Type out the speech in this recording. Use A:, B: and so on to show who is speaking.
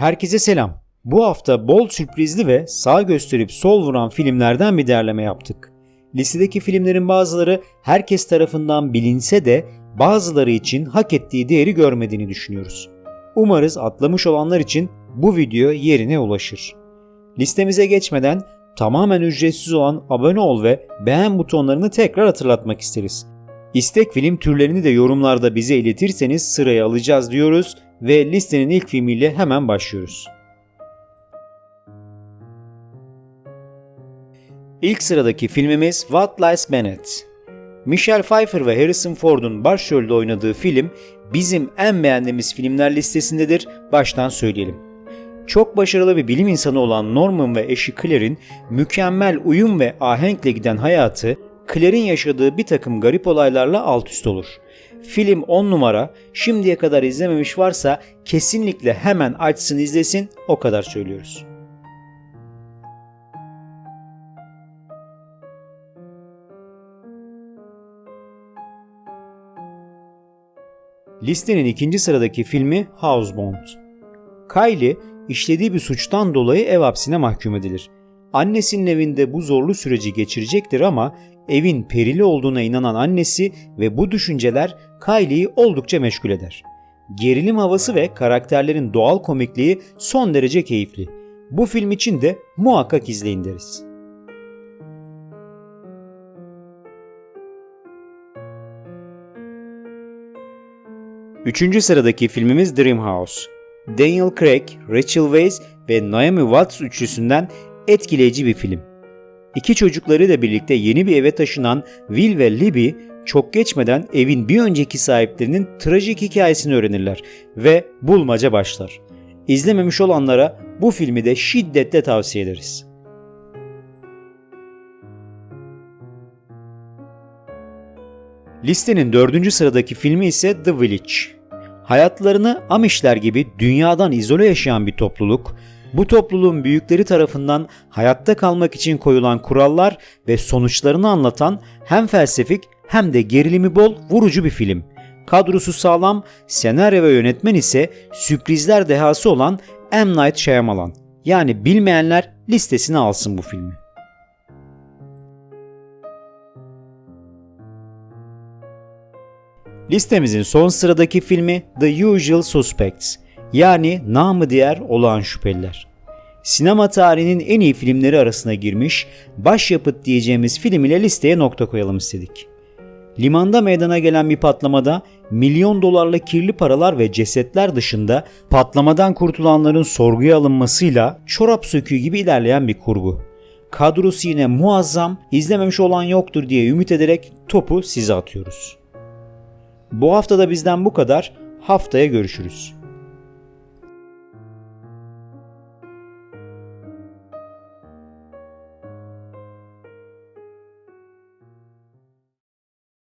A: Herkese selam. Bu hafta bol sürprizli ve sağ gösterip sol vuran filmlerden bir derleme yaptık. Listedeki filmlerin bazıları herkes tarafından bilinse de bazıları için hak ettiği değeri görmediğini düşünüyoruz. Umarız atlamış olanlar için bu video yerine ulaşır. Listemize geçmeden tamamen ücretsiz olan abone ol ve beğen butonlarını tekrar hatırlatmak isteriz. İstek film türlerini de yorumlarda bize iletirseniz sıraya alacağız diyoruz ve listenin ilk filmiyle hemen başlıyoruz. İlk sıradaki filmimiz What Lies Beneath. Michelle Pfeiffer ve Harrison Ford'un başrolde oynadığı film bizim en beğendiğimiz filmler listesindedir. Baştan söyleyelim. Çok başarılı bir bilim insanı olan Norman ve eşi Claire'in mükemmel uyum ve ahenkle giden hayatı Claire'in yaşadığı bir takım garip olaylarla alt üst olur. Film 10 numara, şimdiye kadar izlememiş varsa kesinlikle hemen açsın izlesin o kadar söylüyoruz. Listenin ikinci sıradaki filmi Housebound. Kylie işlediği bir suçtan dolayı ev hapsine mahkum edilir. Annesinin evinde bu zorlu süreci geçirecektir ama evin perili olduğuna inanan annesi ve bu düşünceler Kylie'yi oldukça meşgul eder. Gerilim havası ve karakterlerin doğal komikliği son derece keyifli. Bu film için de muhakkak izleyin deriz. Üçüncü sıradaki filmimiz Dream House. Daniel Craig, Rachel Weisz ve Naomi Watts üçlüsünden etkileyici bir film. İki çocuklarıyla birlikte yeni bir eve taşınan Will ve Libby çok geçmeden evin bir önceki sahiplerinin trajik hikayesini öğrenirler ve bulmaca başlar. İzlememiş olanlara bu filmi de şiddetle tavsiye ederiz. Listenin dördüncü sıradaki filmi ise The Village. Hayatlarını Amişler gibi dünyadan izole yaşayan bir topluluk, bu topluluğun büyükleri tarafından hayatta kalmak için koyulan kurallar ve sonuçlarını anlatan hem felsefik hem de gerilimi bol vurucu bir film. Kadrosu sağlam, senaryo ve yönetmen ise sürprizler dehası olan M. Night Shyamalan. Yani bilmeyenler listesine alsın bu filmi. Listemizin son sıradaki filmi The Usual Suspects yani namı diğer olağan şüpheliler. Sinema tarihinin en iyi filmleri arasına girmiş, başyapıt diyeceğimiz film ile listeye nokta koyalım istedik. Limanda meydana gelen bir patlamada milyon dolarlık kirli paralar ve cesetler dışında patlamadan kurtulanların sorguya alınmasıyla çorap söküğü gibi ilerleyen bir kurgu. Kadrosu yine muazzam, izlememiş olan yoktur diye ümit ederek topu size atıyoruz. Bu hafta da bizden bu kadar. Haftaya görüşürüz.